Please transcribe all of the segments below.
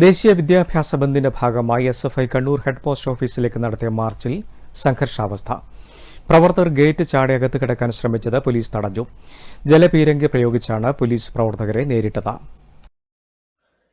ദേശീയ വിദ്യാഭ്യാസ ബന്ദിന്റെ ഭാഗമായി S F I Kannur head post ഓഫീസിലേക്ക് നടത്തിയ മാർച്ചിൽ സംഘർഷാവസ്ഥ. പ്രവർത്തകർ ഗേറ്റ് ചാടി അകത്ത് കിടക്കാൻ ശ്രമിച്ചത് പോലീസ് തടഞ്ഞു. ജലപീരങ്കി പ്രയോഗിച്ചാണ് പോലീസ് പ്രവർത്തകരെ നേരിട്ടത്.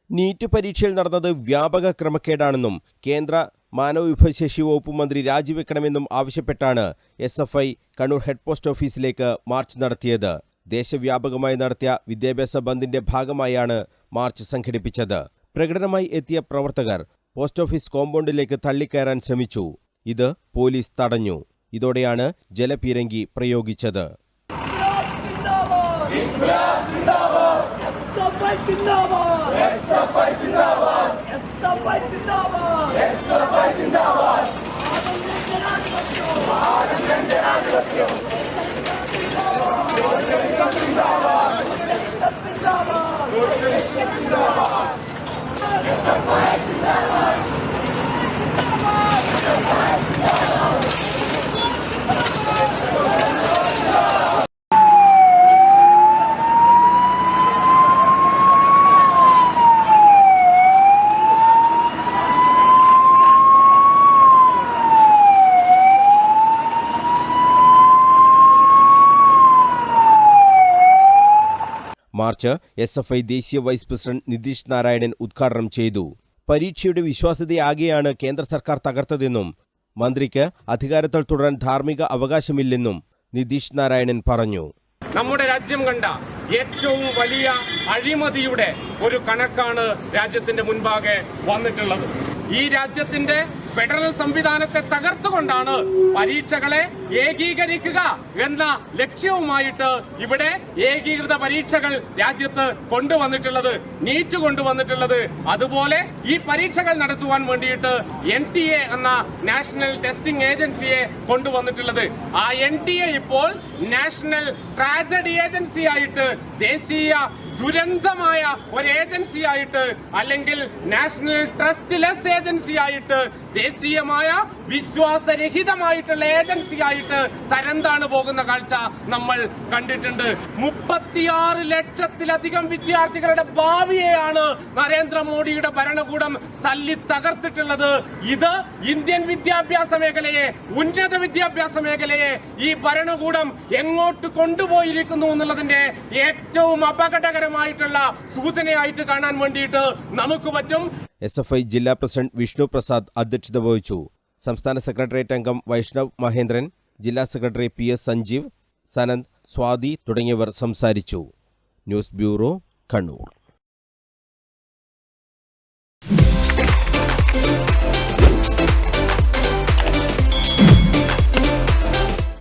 നീറ്റ് പരീക്ഷയിൽ നടന്നത് വ്യാപക ക്രമക്കേടാണെന്നും കേന്ദ്ര മാനവ വിഭവശേഷി വകുപ്പ് മന്ത്രി രാജിവെക്കണമെന്നും ആവശ്യപ്പെട്ടാണ് S F I Kannur head post ഓഫീസിലേക്ക് മാർച്ച് നടത്തിയത്. ദേശവ്യാപകമായി നടത്തിയ വിദ്യാഭ്യാസ ബന്ദിന്റെ ഭാഗമായാണ് മാർച്ച് സംഘടിപ്പിച്ചത്. പ്രകടനമായി എത്തിയ പ്രവർത്തകർ പോസ്റ്റ് ഓഫീസ് കോമ്പൗണ്ടിലേക്ക് തള്ളിക്കയറാൻ ശ്രമിച്ചു. ഇത് പോലീസ് തടഞ്ഞു. ഇതോടെയാണ് ജലപീരങ്കി പ്രയോഗിച്ചത്. SFI march S F I ദേശീയ വൈസ് പ്രസിഡന്റ് നിതീഷ് നാരായണൻ ഉദ്ഘാടനം ചെയ്തു. പരീക്ഷയുടെ വിശ്വാസ്യതയാകെയാണ് കേന്ദ്ര സർക്കാർ തകർത്തതെന്നും മന്ത്രിക്ക് അധികാരത്തിൽ തുടരാൻ ധാർമ്മിക അവകാശമില്ലെന്നും നിതീഷ് നാരായണൻ പറഞ്ഞു. നമ്മുടെ രാജ്യം കണ്ട ഏറ്റവും വലിയ അഴിമതിയുടെ ഒരു കണക്കാണ് രാജ്യത്തിന്റെ മുൻപാകെ വന്നിട്ടുള്ളത്. ഈ രാജ്യത്തിന്റെ ഫെഡറൽ സംവിധാനത്തെ തകർത്തുകൊണ്ടാണ് പരീക്ഷകളെ ഏകീകരിക്കുക എന്ന ലക്ഷ്യവുമായിട്ട് ഇവിടെ ഏകീകൃത പരീക്ഷകൾ രാജ്യത്ത് കൊണ്ടുവന്നിട്ടുള്ളത് നീറ്റ് കൊണ്ടുവന്നിട്ടുള്ളത്. അതുപോലെ ഈ പരീക്ഷകൾ നടത്തുവാൻ വേണ്ടിയിട്ട് എൻ ടി എ എന്ന നാഷണൽ ടെസ്റ്റിംഗ് ഏജൻസിയെ കൊണ്ടുവന്നിട്ടുള്ളത്. ആ എൻ ടി എ ഇപ്പോൾ നാഷണൽ ട്രാജഡി ഏജൻസി ആയിട്ട് ദേശീയ ദുരന്തമായ ഒരു ഏജൻസി ആയിട്ട് അല്ലെങ്കിൽ നാഷണൽ ട്രസ്റ്റ്ലെസ് ഏജൻസി ആയിട്ട് ദേശീയമായ വിശ്വാസരഹിതമായിട്ടുള്ള ഏജൻസി ആയിട്ട് തരംതാണ് പോകുന്ന കാഴ്ച നമ്മൾ കണ്ടിട്ടുണ്ട്. മുപ്പത്തിയാറ് ലക്ഷത്തിലധികം വിദ്യാർത്ഥികളുടെ ഭാവിയെയാണ് നരേന്ദ്രമോദിയുടെ ഭരണകൂടം തല്ലി തകർത്തിട്ടുള്ളത് ഇത് ഇന്ത്യൻ വിദ്യാഭ്യാസ മേഖലയെ ഉന്നത വിദ്യാഭ്യാസ മേഖലയെ ഈ ഭരണകൂടം എങ്ങോട്ട് കൊണ്ടുപോയിരിക്കുന്നു എന്നുള്ളതിന്റെ ഏറ്റവും അപകടകരമായിട്ടുള്ള സൂചനയായിട്ട് കാണാൻ വേണ്ടിയിട്ട് നമുക്ക് പറ്റും. എസ് എഫ് ഐ ജില്ലാ പ്രസിഡന്റ് വിഷ്ണു പ്രസാദ് അധ്യക്ഷത വഹിച്ചു. സംസ്ഥാന സെക്രട്ടേറിയറ്റ് അംഗം വൈഷ്ണവ് മഹേന്ദ്രൻ ജില്ലാ secretary P S Sanjeev Sanand Swathi തുടങ്ങിയവർ സംസാരിച്ചു. News bureau Kannur.